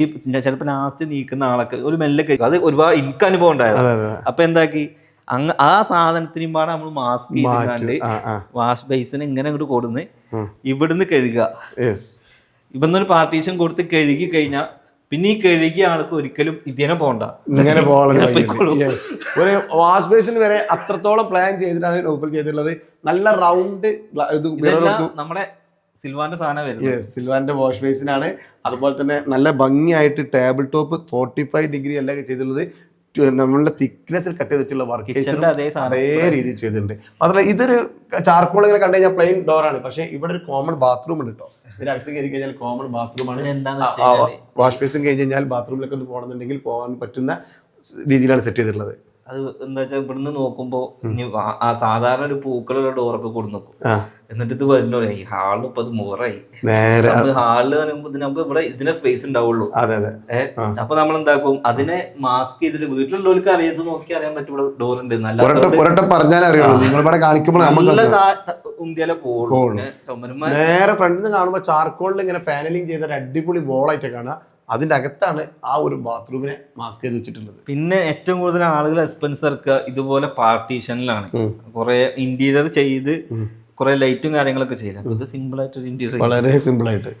ഈ ചിലപ്പോൾ ലാസ്റ്റ് നീക്കുന്ന ആളൊക്കെ ഒരു മെല്ലെ കഴിക്കും. അത് ഒരുപാട് എനിക്ക് അനുഭവം ഉണ്ടായത്. അപ്പൊ എന്താക്കി? അങ്ങ് ആ സാധനത്തിനും പാടെ നമ്മൾ മാസ്ക് ചെയ്തിട്ടാണ്ട് വാഷ് ബേസിന് ഇങ്ങനെ അങ്ങോട്ട് കൊടുന്ന് ഇവിടുന്ന് കഴുകുക ഇവിടുന്ന് ഒരു പാർട്ടീഷൻ കൊടുത്ത് കഴുകി കഴിഞ്ഞാൽ പിന്നെ ഈ കഴുകിയ ആൾക്ക് ഒരിക്കലും ഇതിനെ പോണ്ട. ഇങ്ങനെ. ഒരു വാഷ് ബേസിന് വരെ അത്രത്തോളം പ്ലാൻ ചെയ്തിട്ടാണ് നോഫൽ ചെയ്തിട്ടുള്ളത് നല്ല റൗണ്ട് ഇത് നമ്മുടെ സിൽവാന്റെ സാധനം വരുന്നത്. സിൽവാന്റെ വാഷ് ബേസിനാണ് അതുപോലെ തന്നെ നല്ല ഭംഗിയായിട്ട് table top forty five degree അല്ല ചെയ്തിട്ടുള്ളത്. നമ്മളുടെ തിക്നെസ്സിൽ കട്ട് ചെയ്ത് വെച്ചുള്ള വർക്ക് അതേ രീതിയിൽ ചെയ്തിട്ടുണ്ട്. മാത്രമല്ല ഇതൊരു ചാർക്കോൾ ഇങ്ങനെ കണ്ടു കഴിഞ്ഞാൽ പ്ലെയിൻ ഡോറാണ് പക്ഷേ ഇവിടെ ഒരു കോമൺ ബാത്റൂം ഉണ്ട് കേട്ടോ ഇതിനകത്ത് കയറി കഴിഞ്ഞാൽ കോമൺ ബാത്റൂമാണ് വാഷ് ബേസും കഴിഞ്ഞ് കഴിഞ്ഞാൽ ബാത്റൂമിലൊക്കെ ഒന്ന് പോകണമെന്നുണ്ടെങ്കിൽ പോകാൻ പറ്റുന്ന രീതിയിലാണ് സെറ്റ് ചെയ്തിട്ടുള്ളത്. അത് എന്താ വെച്ചാൽ ഇവിടുന്ന് നോക്കുമ്പോ ആ- സാധാരണ ഒരു പൂക്കളുള്ള ഡോറൊക്കെ കൊടു നോക്കും. എന്നിട്ട് ഇത് വരുന്നോ ഈ ഹാളിൽ ഇപ്പൊ അത് മോറായി ഹാളിൽ നമുക്ക് ഇവിടെ ഇതിനെ സ്പേസ് ഉണ്ടാവുള്ളൂ. അപ്പൊ നമ്മൾ എന്താക്കും അതിനെ മാസ്ക് ചെയ്തിട്ട് വീട്ടിലുള്ളവർക്ക് അറിയാത്ത നോക്കി അറിയാൻ പറ്റും ഇവിടെ ഡോർ ഉണ്ട് നല്ല പോകുള്ളൂ പിന്നെ നേരെ ഫ്രണ്ടിൽ നിന്ന് കാണുമ്പോൾ ചാർക്കോളിൽ ഇങ്ങനെ പാനലിംഗ് ചെയ്ത അടിപൊളി വോളായിട്ട് കാണുക അതിന്റെ അകത്താണ് ആ ഒരു ബാത്റൂമിനെ മാസ്ക് ചെയ്ത് വെച്ചിട്ടുള്ളത്. പിന്നെ ഏറ്റവും കൂടുതൽ ആളുകൾ എക്സ്പെൻസ് ഇറക്കുക ഇതുപോലെ പാർട്ടീഷനിലാണ്. കുറെ ഇന്റീരിയർ ചെയ്ത് കുറെ ലൈറ്റും കാര്യങ്ങളൊക്കെ ചെയ്യില്ല ഇത് സിമ്പിൾ ആയിട്ട് ഒരു ഇന്റീരിയർ വളരെ സിമ്പിൾ ആയിട്ട്.